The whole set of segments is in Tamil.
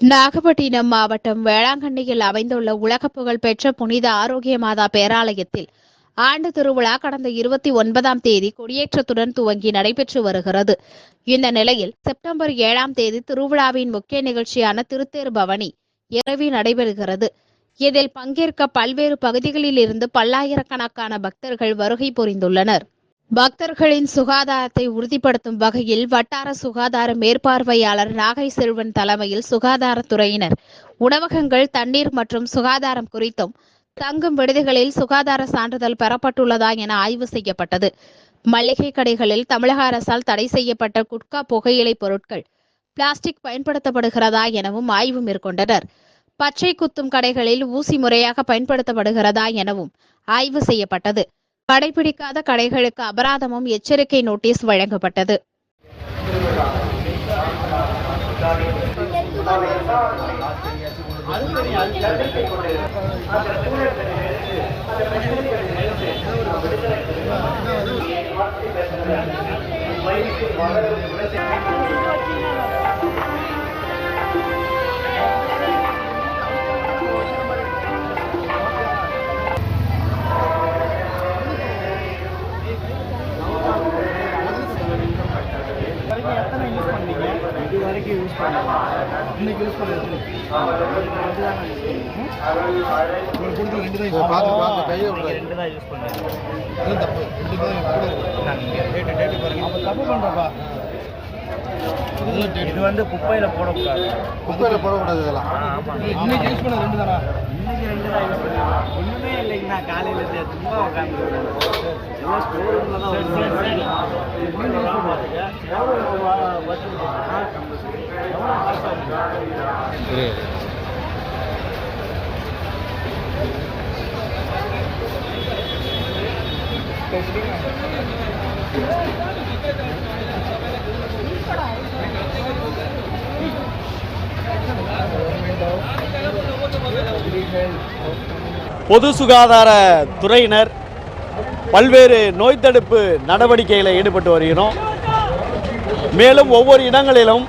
நாகப்பட்டினம் மாவட்டம் வேளாங்கண்ணியில் அமைந்துள்ள உலக புகழ்பெற்ற புனித ஆரோக்கிய மாதா பேராலயத்தில் ஆண்டு திருவிழா கடந்த இருபத்தி ஒன்பதாம் தேதி கொடியேற்றத்துடன் துவங்கி நடைபெற்று வருகிறது. இந்த நிலையில் செப்டம்பர் ஏழாம் தேதி திருவிழாவின் முக்கிய நிகழ்ச்சியான திருத்தேர் பவனி இரவி நடைபெறுகிறது. இதில் பங்கேற்க பல்வேறு பகுதிகளில் இருந்து பல்லாயிரக்கணக்கான பக்தர்கள் வருகை புரிந்துள்ளனர். பக்தர்களின் சுகாதாரத்தை உறுதிப்படுத்தும் வகையில் வட்டார சுகாதார மேற்பார்வையாளர் நாகை செல்வன் தலைமையில் சுகாதாரத்துறையினர். உணவகங்கள் தண்ணீர் மற்றும் சுகாதாரம் குறித்தும் தங்கும் விடுதிகளில் சுகாதார சான்றிதழ் பெறப்பட்டுள்ளதா என ஆய்வு செய்யப்பட்டது. மளிகை கடைகளில் தமிழக அரசால் தடை செய்யப்பட்ட குட்கா புகையிலை பொருட்கள் பிளாஸ்டிக் பயன்படுத்தப்படுகிறதா எனவும் ஆய்வு மேற்கொண்டனர். பச்சை குத்தும் கடைகளில் ஊசி முறையாக பயன்படுத்தப்படுகிறதா எனவும் ஆய்வு செய்யப்பட்டது. கடைபிடிக்காத கடைகளுக்கு அபராதமும் எச்சரிக்கை நோட்டீஸ் வழங்கப்பட்டது. வரைக்கும் யூஸ் பண்ணல இன்னைக்கு யூஸ் பண்ணது உங்களுக்கு கொடுத்து ரெண்டு தான் யூஸ் பார்த்து பார்த்து கையை விடாது ரெண்டு தான் யூஸ் பண்ணீங்க அதுவும் தப்பு ரெண்டு தான் கூட இருக்கு. நீங்கள் டேட்டு டேட்டு பாருங்க. அப்போ தப்பு பண்ணுறப்பா இதெல்லாம் டேட்டு இது வந்து குப்பையில் போடக்கூடாது. குப்பையில் போடக்கூடாது இதெல்லாம். ஆமாம் இன்னைக்கு யூஸ் பண்ண ரெண்டு தானா? இன்னைக்கு ரெண்டு தான் யூஸ் பண்ணுறேன் ஒன்றுமே இல்லைங்கண்ணா காலையில் சும்மா உட்காந்து தான் பொது சுகாதார துறையினர் பல்வேறு நோய் தடுப்பு நடவடிக்கைகளில் ஈடுபட்டு வருகிறோம். மேலும் ஒவ்வொரு இடங்களிலும்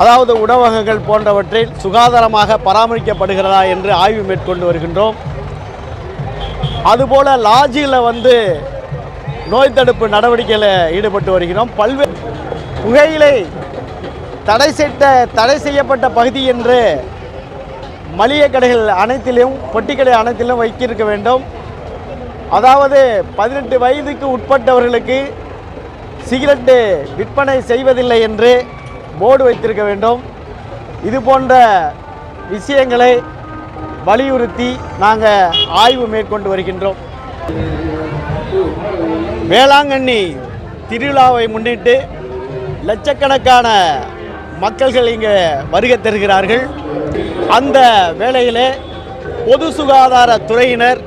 அதாவது உணவகங்கள் போன்றவற்றில் சுகாதாரமாக பராமரிக்கப்படுகிறதா என்று ஆய்வு மேற்கொண்டு வருகின்றோம். அதுபோல் லாஜியில் வந்து நோய் தடுப்பு நடவடிக்கையில் ஈடுபட்டு வருகிறோம். பல்வேறு புகையிலை தடை செய்த தடை செய்யப்பட்ட பகுதி என்று மளிகை கடைகள் அனைத்திலும் பொட்டிக்கடை அனைத்திலும் வைக்கிருக்க வேண்டும். அதாவது பதினெட்டு வயதுக்கு உட்பட்டவர்களுக்கு சிகரெட்டு விற்பனை செய்வதில்லை என்று போர்டு வைத்திருக்க வேண்டும். இது போன்ற விஷயங்களை வலியுறுத்தி நாங்கள் ஆய்வு மேற்கொண்டு வருகின்றோம். வேளாங்கண்ணி திருவிழாவை முன்னிட்டு லட்சக்கணக்கான மக்கள்கள் இங்கே வருகை தருகிறார்கள். அந்த வேளையிலே பொது சுகாதார துறையினர்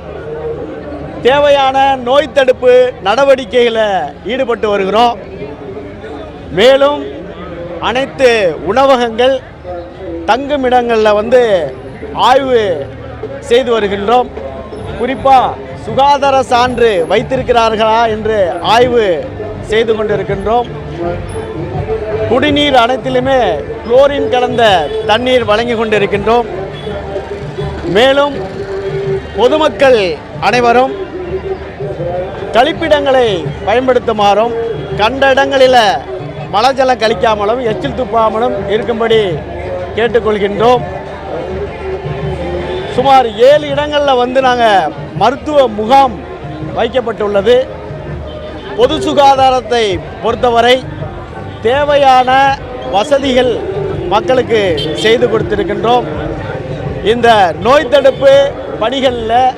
தேவையான நோய் தடுப்பு நடவடிக்கைகளை ஈடுபட்டு வருகிறோம். மேலும் அனைத்து உணவகங்கள் தங்குமிடங்களில் வந்து ஆய்வு செய்து வருகின்றோம். குறிப்பாக சுகாதார சான்று வைத்திருக்கிறார்களா என்று ஆய்வு செய்து கொண்டிருக்கின்றோம். குடிநீர் அனைத்திலுமே குளோரின் கலந்த தண்ணீர் வழங்கி கொண்டிருக்கின்றோம். மேலும் பொதுமக்கள் அனைவரும் கழிப்பிடங்களை பயன்படுத்துமாறும் கண்ட இடங்களில் மலஜலம் கழிக்காமலும் எச்சில் துப்பாமலும் இருக்கும்படி கேட்டுக்கொள்கின்றோம். சுமார் ஏழு இடங்களில் வந்து நாங்கள் மருத்துவ முகாம் வைக்கப்பட்டுள்ளது. பொது சுகாதாரத்தை பொறுத்தவரை தேவையான வசதிகள் மக்களுக்கு செய்து கொடுத்திருக்கின்றோம். இந்த நோய் தடுப்பு பணிகளில்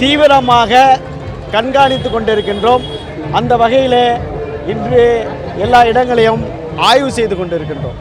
தீவிரமாக கண்காணித்து கொண்டிருக்கின்றோம். அந்த வகையில் இன்று எல்லா இடங்களையும் ஆய்வு செய்து கொண்டிருக்கின்றோம்.